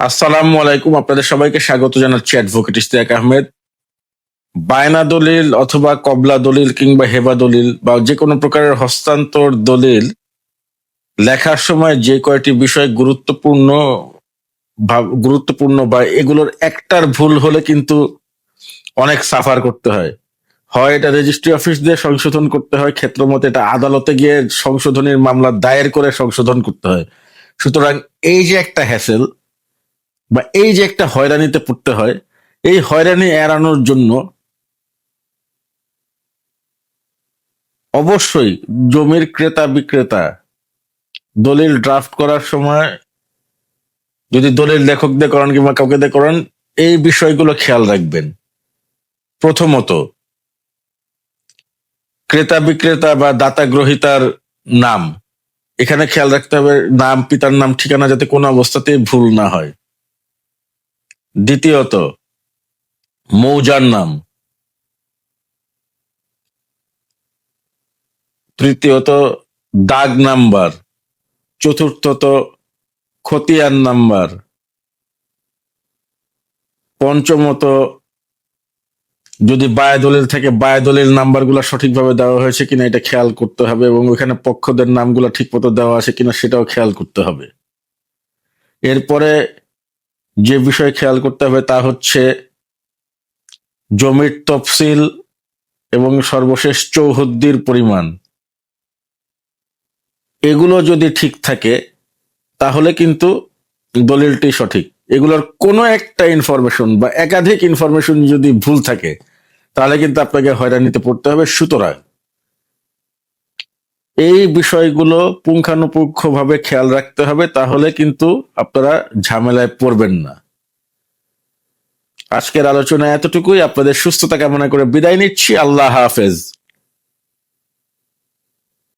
আসসালামু আলাইকুম, আপনাদের সবাইকে স্বাগত জানাচ্ছি অ্যাডভোকেট ইস্তিয়াক আহমেদ। বায়না দলিল অথবা কবলা দলিল কিংবা হেবা দলিল বা যে কোনো প্রকারের হস্তান্তর দলিল লেখার সময় যে কয়টি বিষয় গুরুত্বপূর্ণ গুরুত্বপূর্ণ বা এগুলোর একটার ভুল হলে কিন্তু অনেক সাফার করতে হয়। হয় এটা রেজিস্ট্রি অফিস দিয়ে সংশোধন করতে হয় ক্ষেত্র মতে এটা আদালতে গিয়ে সংশোধনের মামলা দায়ের করে সংশোধন করতে হয়। সুতরাং এই যে একটা হ্যাসেল বা এই যে একটা হয়রানিতে পড়তে হয়, এই হয়রানি এড়ানোর জন্য অবশ্যই জমির ক্রেতা বিক্রেতা দলিল ড্রাফট করার সময় যদি দলিল লেখক দিয়ে করেন কিংবা কাউকে দিয়ে করেন, এই বিষয়গুলো খেয়াল রাখবেন। প্রথমত, ক্রেতা বিক্রেতা বা দাতা গ্রহিতার নাম। এখানে খেয়াল রাখতে হবে, নাম, পিতার নাম, ঠিকানা যাতে কোনো অবস্থাতেই ভুল না হয়। দ্বিতীয়ত, মৌজার নাম। তৃতীয়ত, দাগ নাম্বার। চতুর্থত, খতিয়ান নাম্বার। পঞ্চমত, যদি বায় দলিল থেকে বায় দলিল নাম্বারগুলো সঠিকভাবে দেওয়া হয়েছে কিনা এটা খেয়াল করতে হবে এবং ওখানে পক্ষদের নামগুলো ঠিক মতো দেওয়া আছে কিনা সেটাও খেয়াল করতে হবে। এরপরে যে বিষয় খেয়াল করতে হবে তা হচ্ছে জমির তফসিল এবং সর্বশেষ চৌহদ্দির পরিমাণ। এগুলো যদি ঠিক থাকে, তাহলে কিন্তু দলিলটি সঠিক। এগুলোর কোনো একটা ইনফরমেশন বা একাধিক ইনফরমেশন যদি ভুল থাকে, তাহলে কিন্তু আপনাকে হয়রানিতে পড়তে হবে। সুতরাং এই বিষয়গুলো পুঙ্খানুপুঙ্খ ভাবে খেয়াল রাখতে হবে, তাহলে কিন্তু আপনারা ঝামেলায় পড়বেন না। আজকের আলোচনা এতটুকুই। আপনাদের সুস্থতা কামনা করে বিদায় নিচ্ছি। আল্লাহ হাফেজ।